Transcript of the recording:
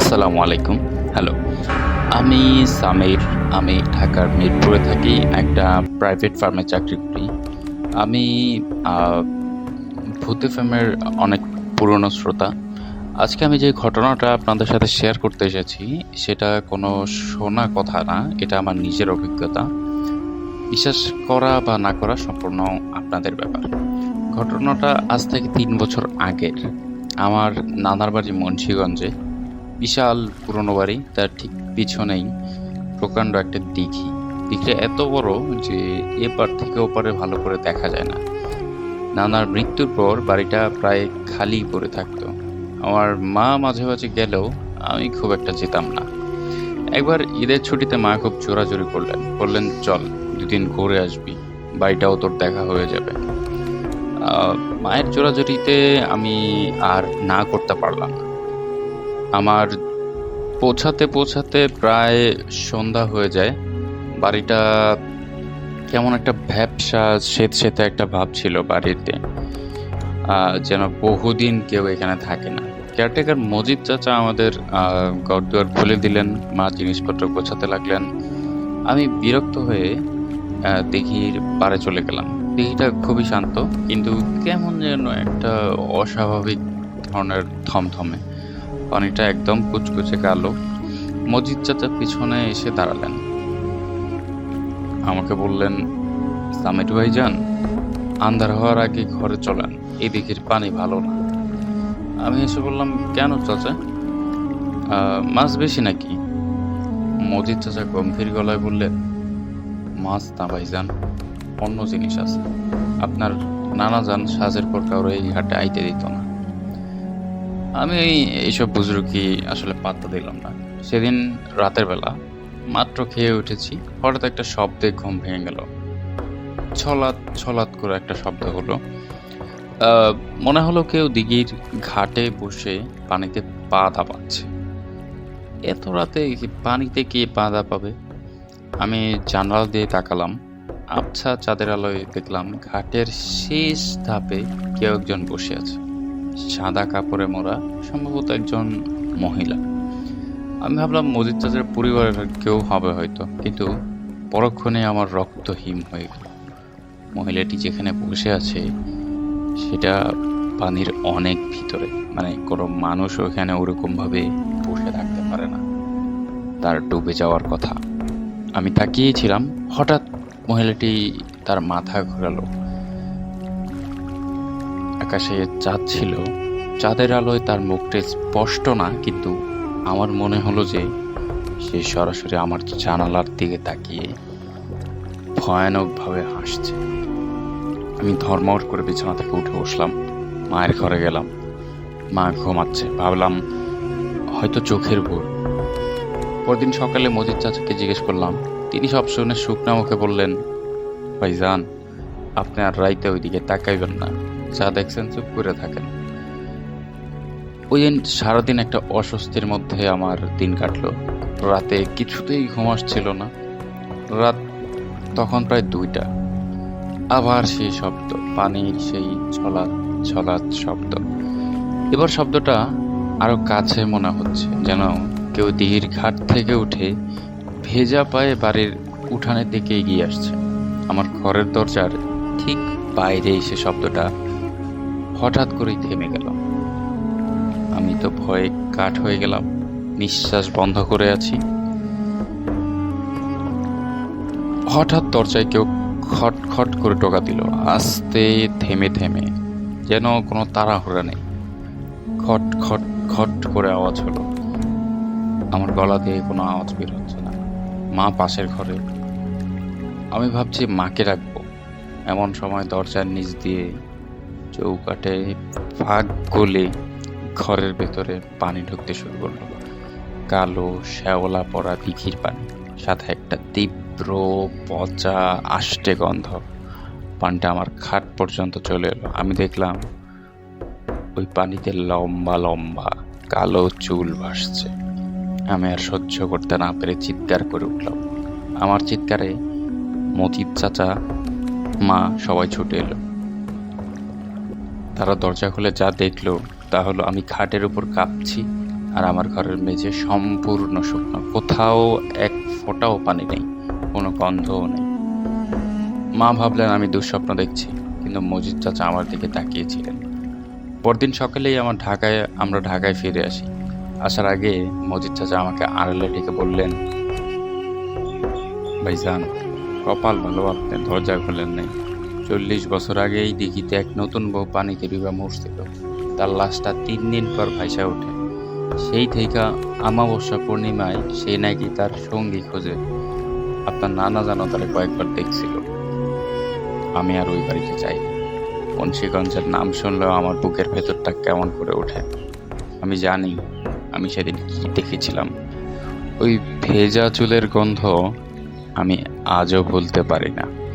আসসালামু আলাইকুম। হ্যালো আমি সামির। আমি ঢাকার মিরপুরে থাকি, একটা প্রাইভেট ফার্মে চাকরি করি। আমি ভূত ফেমের অনেক পুরনো শ্রোতা। আজকে আমি যে ঘটনাটা আপনাদের সাথে শেয়ার করতে এসেছি, সেটা কোনো শোনা কথা না, এটা আমার নিজের অভিজ্ঞতা। বিশ্বাস করা বা না করা সম্পূর্ণ আপনাদের ব্যাপার। ঘটনাটা আজ থেকে তিন বছর আগের। আমার নানার বাড়ি মুন্সীগঞ্জে। বিশাল পুরনো বাড়ি, তার ঠিক পিছনেই প্রকাণ্ড একটা দিঘি। দিঘিটা এত বড় যে এপার থেকে ওপারে ভালো করে দেখা যায় না। নানার মৃত্যুর পর বাড়িটা প্রায় খালি পড়ে থাকতো। আমার মা মাঝে মাঝে গেলেও আমি খুব একটা যেতাম না। একবার ঈদের ছুটিতে মা খুব চোরাচুরি করলেন। বললেন, চল, দুদিন ঘুরে আসবি, বাড়িটাও তোর দেখা হয়ে যাবে। মায়ের জোরাজোরিতে আমি আর না করতে পারলাম না। আমার পৌঁছাতে পৌঁছাতে প্রায় সন্ধ্যা হয়ে যায়। বাড়িটা কেমন একটা ভ্যাবসা স্বেত স্বেতে একটা ভাব ছিল বাড়িতে। যেন বহুদিন কেউ এখানে থাকে না। কেয়ারটেকার মজিদ চাচা আমাদের ঘর দুয়ার খুলে দিলেন, মা জিনিসপত্র গোছাতে লাগলেন। আমি বিরক্ত হয়ে দিঘির পাড়ে চলে গেলাম। দিঘিটা খুবই শান্ত, কিন্তু কেমন যেন একটা অস্বাভাবিক ধরনের থমথমে। পানিটা একদম কুচকুচে কালো। মজিদ চাচা পিছনে এসে দাঁড়ালেন। আমাকে বললেন সামিট ভাই যান আন্ধার হওয়ার আগে ঘরে চলেন এই দিঘির পানি ভালো না। আমি এসে বললাম, কেন চাচা? মাছ বেশি নাকি? মজিদ চাচা গম্ভীর গলায় বললেন, মাছ না ভাইজান, অন্য জিনিস আছে। আপনার নানা যান সাজের পর কারও এই ঘাটে আইতে দিত না। আমি এই- এইসব বুজরুকি আসলে পাত্তা দিলাম না। সেদিন রাতের বেলা মাত্র খেয়ে উঠেছি, হঠাৎ একটা শব্দে ঘুম ভেঙে গেল। ছলাৎ ছলাৎ করে একটা শব্দ হলো। মনে হলো কেউ দিঘির ঘাটে বসে পানিতে পা দাপাচ্ছে এত রাতে পানিতে কে পা দাপাবে আমি জানালা দিয়ে তাকালাম। আবছা চাঁদের আলোয় দেখলাম ঘাটের শেষ ধাপে কেউ একজন বসে আছে। সাদা কাপড়ে মোড়া, সম্ভবত একজন মহিলা। আমি ভাবলাম, মজিদ চাচার পরিবারের কেউ হবে হয়তো, কিন্তু পরক্ষণে আমার রক্ত হিম হয়ে গেল। মহিলাটি যেখানে বসে আছে, সেটা পানির অনেক ভিতরে। মানে কোনো মানুষ ওখানে ওরকমভাবে বসে থাকতে পারে না। তার ডুবে যাওয়ার কথা। আমি তাকিয়েছিলাম হঠাৎ মহিলাটি তার মাথা ঘোরালো। আকাশে চাঁদ ছিল। চাঁদের আলোয় তার মুখটা স্পষ্ট না, কিন্তু আমার মনে হলো যে সে সরাসরি আমার জানালার দিকে তাকিয়ে ভয়ানকভাবে হাসছে। আমি ধর্মর করে বিছানা থেকে উঠে বসলাম। মায়ের ঘরে গেলাম। মা ঘুমাচ্ছে। ভাবলাম হয়তো চোখের ভুল। পরদিন সকালে মজিদ চাচাকে জিজ্ঞেস করলাম, তিনি সব শুনে শুকনা মুখে বললেন, ভাইজান, আপনি আর রাইতে ওইদিকে তাকাইবেন না। যা দেখছেন চুপ করে থাকেন। ওই দিন সারাদিন একটা অস্বস্তির মধ্যে আমার দিন কাটলো। রাতে কিছুতেই ঘুম আসছিল না। রাত তখন প্রায় দুইটা। আবার সেই শব্দ, পানির সেই ছলাৎ ছলাৎ শব্দ। এবার শব্দটা আরও কাছে মনে হচ্ছে, যেন কেউ দিঘির ঘাট থেকে উঠে ভেজা পায়ে বাড়ির উঠানের দিকে এগিয়ে আসছে। আমার ঘরের দরজার ঠিক বাইরে এসে শব্দটা হঠাৎ করেই থেমে গেল। আমি তো ভয়ে কাঠ হয়ে গেলাম, নিঃশ্বাস বন্ধ করে আছি। হঠাৎ দরজায় কেউ খট খট করে টোকা দিল, আস্তে থেমে থেমে, যেন কোনো তাড়াহুড়া নেই। খট খট খট করে আওয়াজ হলো। আমার গলা দিয়ে কোনো আওয়াজ বের হচ্ছে না। মা পাশের ঘরে। আমি ভাবছি মাকে রাখব। এমন সময় দরজার নিচ দিয়ে চৌকাটে ফাঁক গলে ঘরের ভেতরে পানি ঢুকতে শুরু করল। কালো শ্যাওলা পড়া দিঘির পানি, সাথে একটা তীব্র পচা আষ্টে গন্ধ। পানিটা আমার খাট পর্যন্ত চলে এলো। আমি দেখলাম ওই পানিতে লম্বা লম্বা কালো চুল ভাসছে। আমি আর সহ্য করতে না পেরে চিৎকার করে উঠলাম। আমার চিৎকারে মতিত চাচা, মা সবাই ছুটে এলো। তারা দরজা খুলে যা দেখল তা হলো আমি খাটের উপর কাঁপছি আর আমার ঘরের মেঝে সম্পূর্ণ শুকনো। কোথাও এক ফোঁটাও পানি নেই, কোনো গন্ধও নেই। মা ভাবলেন, আমি দুঃস্বপ্ন দেখছি। কিন্তু মজিদ চাচা আমার দিকে তাকিয়েছিলেন। পরদিন সকালেই আমার ঢাকায়, আমরা ঢাকায় ফিরে আসি। আসার আগে মজিদ চাচা আমাকে আড়ালে ডেকে বললেন, ভাইজান, কপাল ভালো আপনি, দরজা খুলেন নাই। চল্লিশ বছর আগে এই দিঘিতে এক নতুন বউ পানিকে বিবা মরছিল। তার লাশটা তিন দিন পর ভাইসা ওঠে। সেই থেকে আমাবস্যা পূর্ণিমায় সে নাকি তার সঙ্গী খোঁজে। আপনার নানা জানো তারা কয়েকবার দেখছিল। আমি আর ওই বাড়িতে চাই মুন্সীগঞ্জের নাম শুনলেও আমার বুকের ভেতরটা কেমন করে ওঠে। আমি জানি আমি সেদিন কি দেখেছিলাম। ওই ভেজা চুলের গন্ধ আমি আজও ভুলতে পারি না।